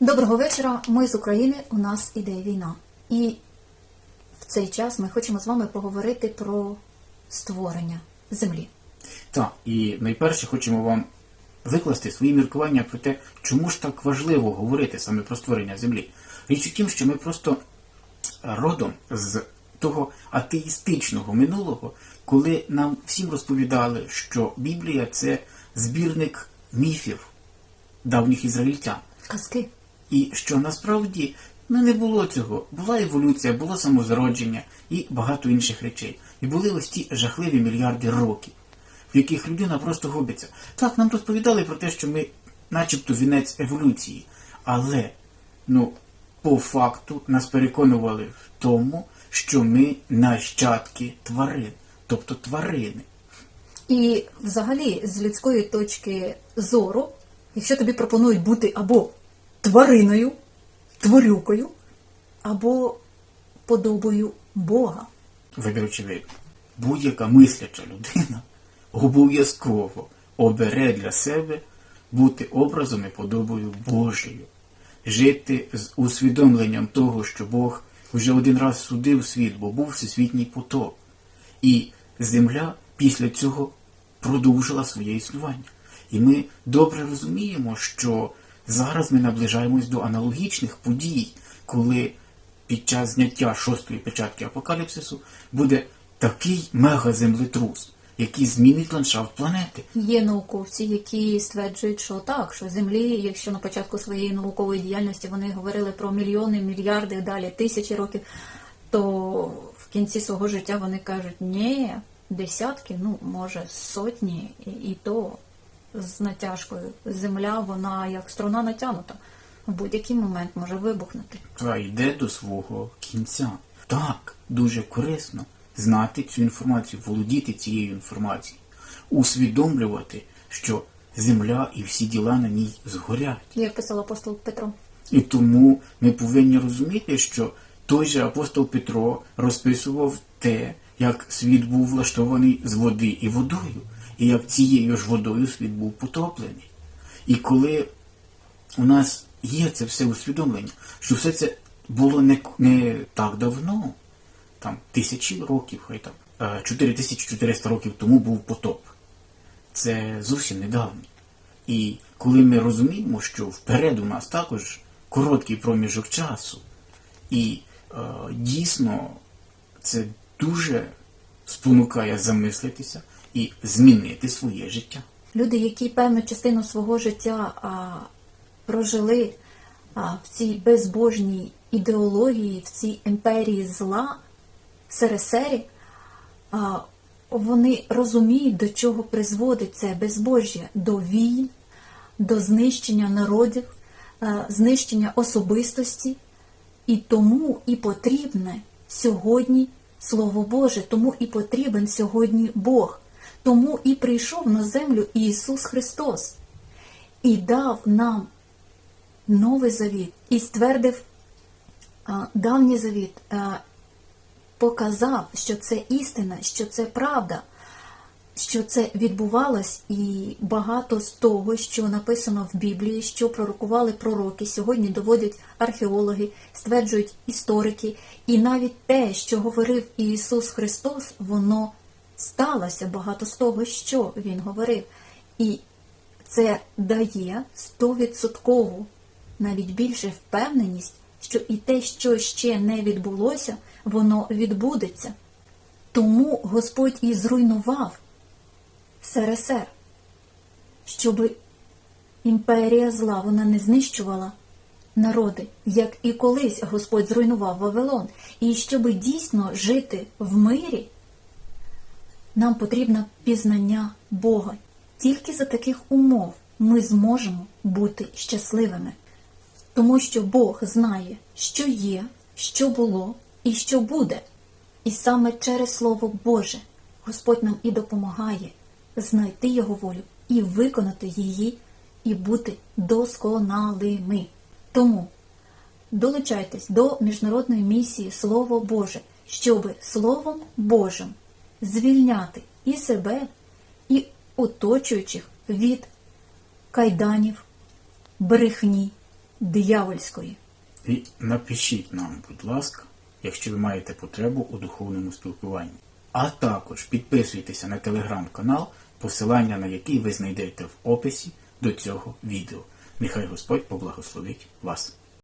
Доброго вечора. Ми з України. У нас іде війна. І в цей час ми хочемо з вами поговорити про створення землі. Так, і найперше хочемо вам викласти свої міркування про те, чому ж так важливо говорити саме про створення землі. Річ у тім, що ми просто родом з того атеїстичного минулого, коли нам всім розповідали, що Біблія це збірник міфів давніх ізраїльтян. Казки. І що насправді ну, не було цього. Була еволюція, було самозародження і багато інших речей. І були ось ті жахливі мільярди років, в яких людина просто губиться. Так, нам розповідали про те, що ми начебто вінець еволюції, але ну, по факту нас переконували в тому, що ми нащадки тварин, тобто тварини. І взагалі, з людської точки зору, якщо тобі пропонують бути або твариною, тварюкою, або подобою Бога. Вибір очевидний. Будь-яка мисляча людина обов'язково обере для себе бути образом і подобою Божою, жити з усвідомленням того, що Бог вже один раз судив світ, бо був всесвітній потоп. І земля після цього продовжила своє існування. І ми добре розуміємо, що зараз ми наближаємось до аналогічних подій, коли під час зняття шостої печатки апокаліпсису буде такий мегаземлетрус, який змінить ландшафт планети. Є науковці, які стверджують, що так, що землі, якщо на початку своєї наукової діяльності вони говорили про мільйони, мільярди, далі тисячі років, то в кінці свого життя вони кажуть, ні, десятки, ну може сотні, і, і то з натяжкою. Земля, вона як струна натягнута. В будь-який момент може вибухнути. Та йде до свого кінця. Так, дуже корисно знати цю інформацію, володіти цією інформацією, усвідомлювати, що земля і всі діла на ній згорять. Як писав апостол Петро. І тому ми повинні розуміти, що той же апостол Петро розписував те, як світ був влаштований з води і водою, і як цією ж водою світ був потоплений. І коли у нас є це все усвідомлення, що все це було не, не так давно, там тисячі років, хай там е, 4400 років тому був потоп. Це зовсім недавно. І коли ми розуміємо, що вперед у нас також короткий проміжок часу, і е, дійсно це дуже спонукає замислитися і змінити своє життя. Люди, які певну частину свого життя а, прожили а, в цій безбожній ідеології, в цій імперії зла, СРСРі, а, вони розуміють, до чого призводить це безбожжя, до війн, до знищення народів, а, знищення особистості. І тому і потрібне сьогодні Слово Боже, тому і потрібен сьогодні Бог. Тому і прийшов на землю Ісус Христос і дав нам новий завіт, і ствердив давній завіт, показав, що це істина, що це правда, що це відбувалось, і багато з того, що написано в Біблії, що пророкували пророки, сьогодні доводять археологи, стверджують історики, і навіть те, що говорив Ісус Христос, воно сталося багато з того, що Він говорив. І це дає стовідсоткову, навіть більше впевненість, що і те, що ще не відбулося, воно відбудеться. Тому Господь і зруйнував СРСР, щоб імперія зла вона не знищувала народи, як і колись Господь зруйнував Вавилон. І щоб дійсно жити в мирі, нам потрібно пізнання Бога. Тільки за таких умов ми зможемо бути щасливими, тому що Бог знає, що є, що було і що буде. І саме через Слово Боже Господь нам і допомагає знайти Його волю і виконати її, і бути досконалими. Тому долучайтесь до міжнародної місії Слово Боже, щоб Словом Божим звільняти і себе, і оточуючих від кайданів, брехні, диявольської. І напишіть нам, будь ласка, якщо ви маєте потребу у духовному спілкуванні. А також підписуйтеся на телеграм-канал, посилання на який ви знайдете в описі до цього відео. Нехай Господь поблагословить вас.